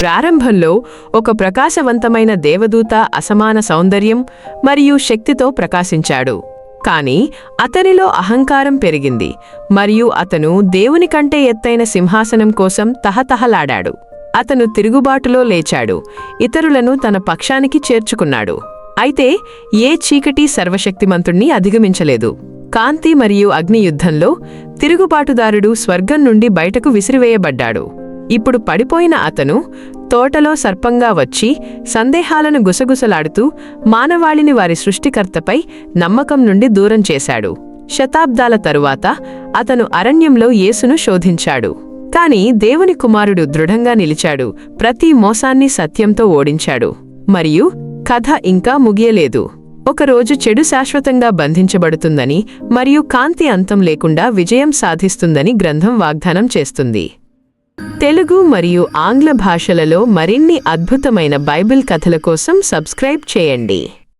ప్రారంభంలో ఒక ప్రకాశవంతమైన దేవదూత అసమాన సౌందర్యం మరియు శక్తితో ప్రకాశించాడు. కాని అతనిలో అహంకారం పెరిగింది మరియు అతను దేవుని కంటే ఎత్తైన సింహాసనం కోసం తహతహలాడాడు. అతను తిరుగుబాటులో లేచాడు ఇతరులను తన పక్షానికి చేర్చుకున్నాడు. అయితే ఏ చీకటి సర్వశక్తిమంతుణ్ణి అధిగమించలేదు. కాంతి మరియు అగ్ని యుద్ధంలో తిరుగుబాటుదారుడు స్వర్గం నుండి బయటకు విసిరివేయబడ్డాడు. ఇప్పుడు పడిపోయిన అతను తోటలో సర్పంగా వచ్చి సందేహాలను గుసగుసలాడుతూ మానవాళిని వారి సృష్టికర్తపై నమ్మకం నుండి దూరం చేశాడు. శతాబ్దాల తరువాత అతను అరణ్యంలో యేసును శోధించాడు. కాని దేవుని కుమారుడు దృఢంగా నిలిచాడు. ప్రతి మోసాన్ని సత్యంతో ఓడించాడు. మరియు కథ ఇంకా ముగియలేదు. ఒకరోజు చెడు శాశ్వతంగా బంధించబడుతుందని మరియు కాంతి అంతం లేకుండా విజయం సాధిస్తుందని గ్రంథం వాగ్దానం చేస్తుంది. తెలుగు మరియు ఆంగ్ల భాషలలో మరిన్ని అద్భుతమైన బైబిల్ కథల కోసం సబ్స్క్రైబ్ చేయండి.